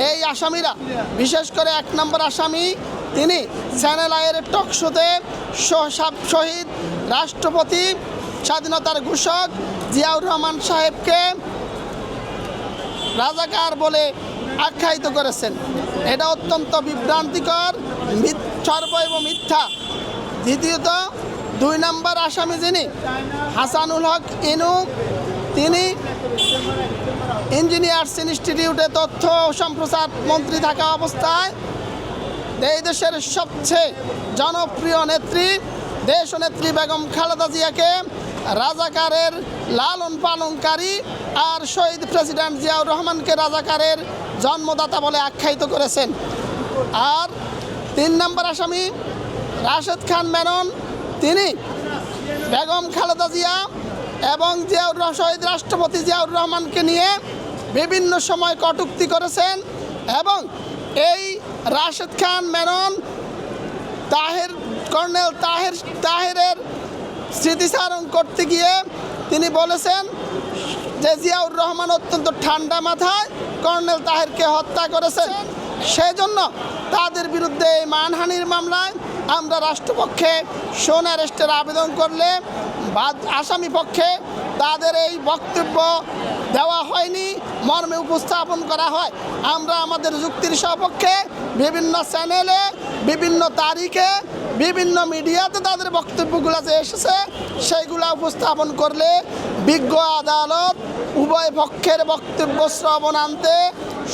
এই আসামিরা, বিশেষ করে এক নম্বর আসামি, তিনি চ্যানেল আয়ের টক শোতে শহীদ রাষ্ট্রপতি, স্বাধীনতার ঘোষক জিয়াউর রহমান সাহেবকে রাজাকার বলে আখ্যায়িত করেছেন। এটা অত্যন্ত বিভ্রান্তিকর, মিথ- সর্বৈব মিথ্যা। দ্বিতীয়ত, দুই নম্বর আসামি যিনি, হাসানুল হক ইনু তিনি ইঞ্জিনিয়ার্স ইনস্টিটিউটে তথ্য সম্প্রচার মন্ত্রী থাকা অবস্থায় এই দেশের সবচেয়ে জনপ্রিয় নেত্রী দেশ নেত্রী বেগম খালেদা জিয়াকে রাজাকারের লালন পালনকারী আর শহীদ প্রেসিডেন্ট জিয়াউর রহমানকে রাজাকারের জন্মদাতা বলে আখ্যায়িত করেছেন। আর তিন নম্বর আসামি রাশেদ খান মেনন, তিনি বেগম খালেদা জিয়া এবং জিয়াউর রহ- শহীদ রাষ্ট্রপতি জিয়াউর রহমানকে নিয়ে বিভিন্ন সময় কটুক্তি করেছেন এবং এই রাশেদ খান মেনন, তাহের, কর্নেল তাহের, তাহেরের স্মৃতিচারণ করতে গিয়ে তিনি বলেছেন যে জিয়াউর রহমান অত্যন্ত ঠান্ডা মাথায় কর্নেল তাহেরকে হত্যা করেছেন। সেজন্য তাদের বিরুদ্ধে এই মানহানির মামলায় আমরা রাষ্ট্রপক্ষে সোন অ্যারেস্টের আবেদন করলে আসামি পক্ষে তাদের এই বক্তব্য দেওয়া হয়নি, মর্মে উপস্থাপন করা হয়। আমরা আমাদের যুক্তির সপক্ষে বিভিন্ন চ্যানেলে, বিভিন্ন তারিখে, বিভিন্ন মিডিয়াতে তাদের বক্তব্যগুলো যে এসেছে, সেইগুলো উপস্থাপন করলে বিজ্ঞ আদালত উভয় পক্ষের বক্তব্য শ্রবণ আনতে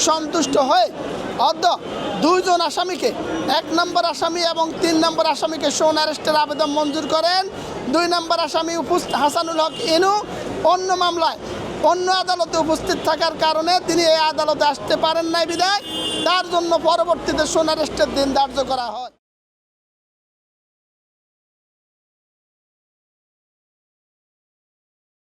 সন্তুষ্ট হয়ে। অদ্য দুইজন আসামিকে, এক নম্বর আসামি এবং তিন নম্বর আসামিকে সোন অ্যারেস্টের আবেদন মঞ্জুর করেন। দুই নম্বর আসামি উপস্থিত হাসানুল হক ইনু। অন্য মামলায় অন্য আদালতে উপস্থিত থাকার কারণে তিনি এই আদালতে আসতে পারেন নাই বিদায়। তার জন্য পরবর্তীতে সোন অ্যারেস্টের দিন ধার্য করা হয়।